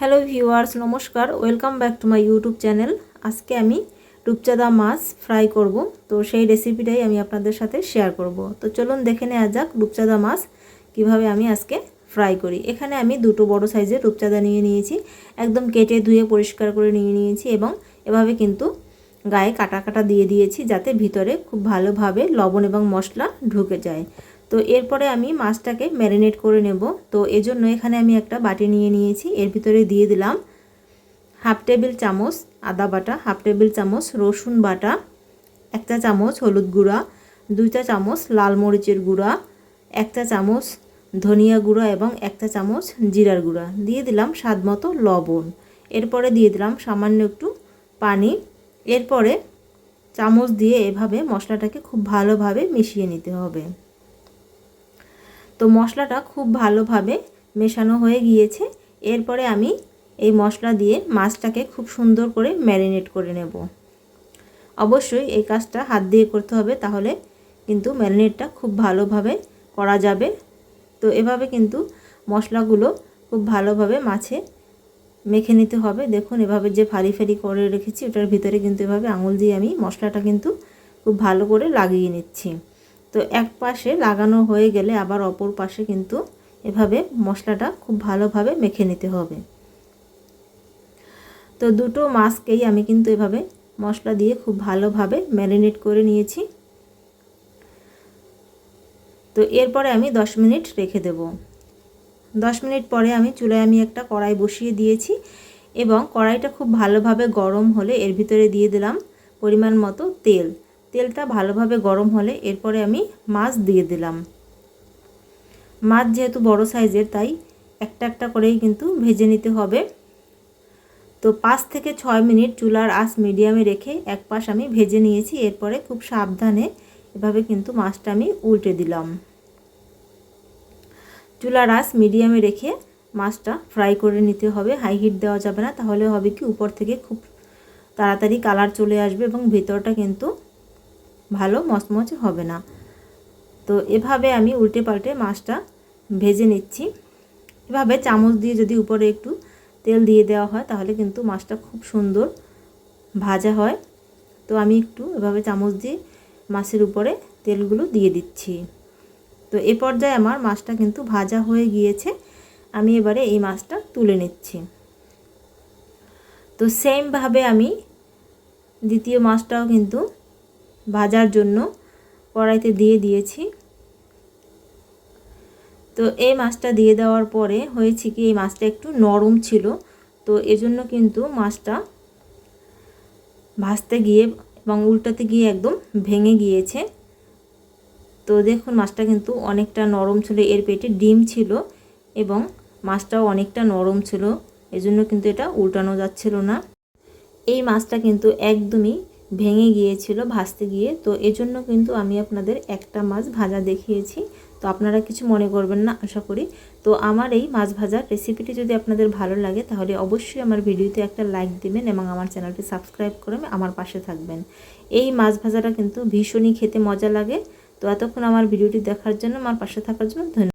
Hello viewers, নমস্কার। Welcome back to my YouTube channel. আজকে আমি রূপচাঁদা মাছ ফ্রাই করব। তো সেই রেসিপিটাই আমি আপনাদের সাথে শেয়ার করব। তো চলুন দেখে নেওয়া যাক রূপচাঁদা মাছ কীভাবে আমি আজকে ফ্রাই করি। এখানে আমি দুটো বড় সাইজের রূপচাঁদা নিয়ে নিয়েছি। একদম কেটে ধুয়ে পরিষ্কার করে নিয়ে নিয়েছি এবং এভাবে কিন্তু গায়ে কাটা কাটা দিয়ে দিয়েছি যাতে ভিতরে খুব ভালোভাবে লবণ এবং মশলা ঢুকে যায়। তো এরপরে আমি মাছটাকে ম্যারিনেট করে নেব। তো এজন্য এখানে আমি একটা বাটি নিয়ে নিয়েছি। এর ভিতরে দিয়ে দিলাম হাফ টেবিল চামচ আদা বাটা, হাফ টেবিল চামচ রসুন বাটা একটা চামচ হলুদ গুঁড়া দুইটা চামচ লাল মরিচের গুঁড়া একটা চামচ ধনিয়া গুঁড়া এবং একটা চামচ জিরার গুঁড়া। দিয়ে দিলাম স্বাদ মতো লবণ। এরপরে দিয়ে দিলাম সামান্য একটু পানি। এরপরে চামচ দিয়ে এভাবে মশলাটাকে খুব ভালোভাবে মিশিয়ে নিতে হবে। তো মশলাটা খুব ভালোভাবে মেশানো হয়ে গিয়েছে। এরপরে আমি এই মশলা দিয়ে মাছটাকে খুব সুন্দর করে ম্যারিনেট করে নেব। অবশ্যই এই কাজটা হাত দিয়ে করতে হবে, তাহলে কিন্তু ম্যারিনেটটা খুব ভালোভাবে করা যাবে। তো এভাবে কিন্তু মশলাগুলো খুব ভালোভাবে মাছে মেখে নিতে হবে। দেখুন, এভাবে যে ফারি ফারি করে রেখেছি, ওটার ভিতরে কিন্তু এভাবে আঙুল দিয়ে আমি মশলাটা কিন্তু খুব ভালো করে লাগিয়ে নিচ্ছি। তো এক পাশে লাগানো হয়ে গেলে আবার অপর পাশে কিন্তু এভাবে মশলাটা খুব ভালোভাবে মেখে নিতে হবে। তো দুটো মাছকেই আমি কিন্তু এভাবে মশলা দিয়ে খুব ভালোভাবে ম্যারিনেট করে নিয়েছি। তো এরপরে আমি 10 মিনিট রেখে দেব। 10 মিনিট পরে আমি চুলায় আমি একটা কড়াই বসিয়ে দিয়েছি এবং কড়াইটা খুব ভালোভাবে গরম হলে এর ভিতরে দিয়ে দিলাম পরিমাণ মতো তেল। তেলটা ভালোভাবে গরম হলে এরপরে আমি মাছ দিয়ে দিলাম। মাছ যেহেতু বড় সাইজের, তাই একটা একটা করেই কিন্তু ভেজে নিতে হবে। তো পাঁচ থেকে ছয় মিনিট চুলার আঁচ মিডিয়ামে রেখে এক পাশ আমি ভেজে নিয়েছি। এরপরে খুব সাবধানে এভাবে কিন্তু মাছটা আমি উল্টে দিলাম। চুলার আঁচ মিডিয়ামে রেখে মাছটা ফ্রাই করে নিতে হবে। হাই হিট দেওয়া যাবে না, তাহলে হবে কি, উপর থেকে খুব তাড়াতাড়ি কালার চলে আসবে এবং ভেতরটা কিন্তু ভালো, মচমচে হবে না। তো এভাবে আমি উল্টে পাল্টে মাছটা ভেজে নিচ্ছি। এভাবে চামচ দিয়ে যদি উপরে একটু তেল দিয়ে দেওয়া হয়, তাহলে কিন্তু মাছটা খুব সুন্দর ভাজা হয়। তো আমি একটু এভাবে চামচ দিয়ে মাছের উপরে তেলগুলো দিয়ে দিচ্ছি। তো এ পর্যায়ে আমার মাছটা কিন্তু ভাজা হয়ে গিয়েছে। আমি এবারে এই মাছটা তুলে নিচ্ছি। তো সেমভাবে আমি দ্বিতীয় মাছটাও কিন্তু ভাজার জন্য কড়াইতে দিয়ে দিয়েছি। তো এই মাছটা দিয়ে দেওয়ার পরে হয়েছে কি, এই মাছটা একটু নরম ছিল। তো এজন্য কিন্তু মাছটা ভাজতে গিয়ে এবং উল্টাতে গিয়ে একদম ভেঙে গিয়েছে। তো দেখুন মাছটা কিন্তু অনেকটা নরম ছিল, এর পেটে ডিম ছিল এবং মাছটাও অনেকটা নরম ছিল। এজন্য কিন্তু এটা উল্টানো যাচ্ছিল না। এই মাছটা কিন্তু একদমই ভেঙে গিয়েছিল ভাজতে গিয়ে। তো এজন্য কিন্তু আমি আপনাদের একটা মাছ ভাজা দেখিয়েছি। তো আপনারা কিছু মনে করবেন না, আশা করি। তো আমার এই মাছ ভাজার রেসিপিটি যদি আপনাদের ভালো লাগে, তাহলে অবশ্যই আমার ভিডিওতে একটা লাইক দেবেন এবং আমার চ্যানেলটি সাবস্ক্রাইব করে আমার পাশে থাকবেন। এই মাছ ভাজাটা কিন্তু ভীষণই খেতে মজা লাগে। তো এতক্ষণ আমার ভিডিওটি দেখার জন্য, আমার পাশে থাকার জন্য ধন্যবাদ।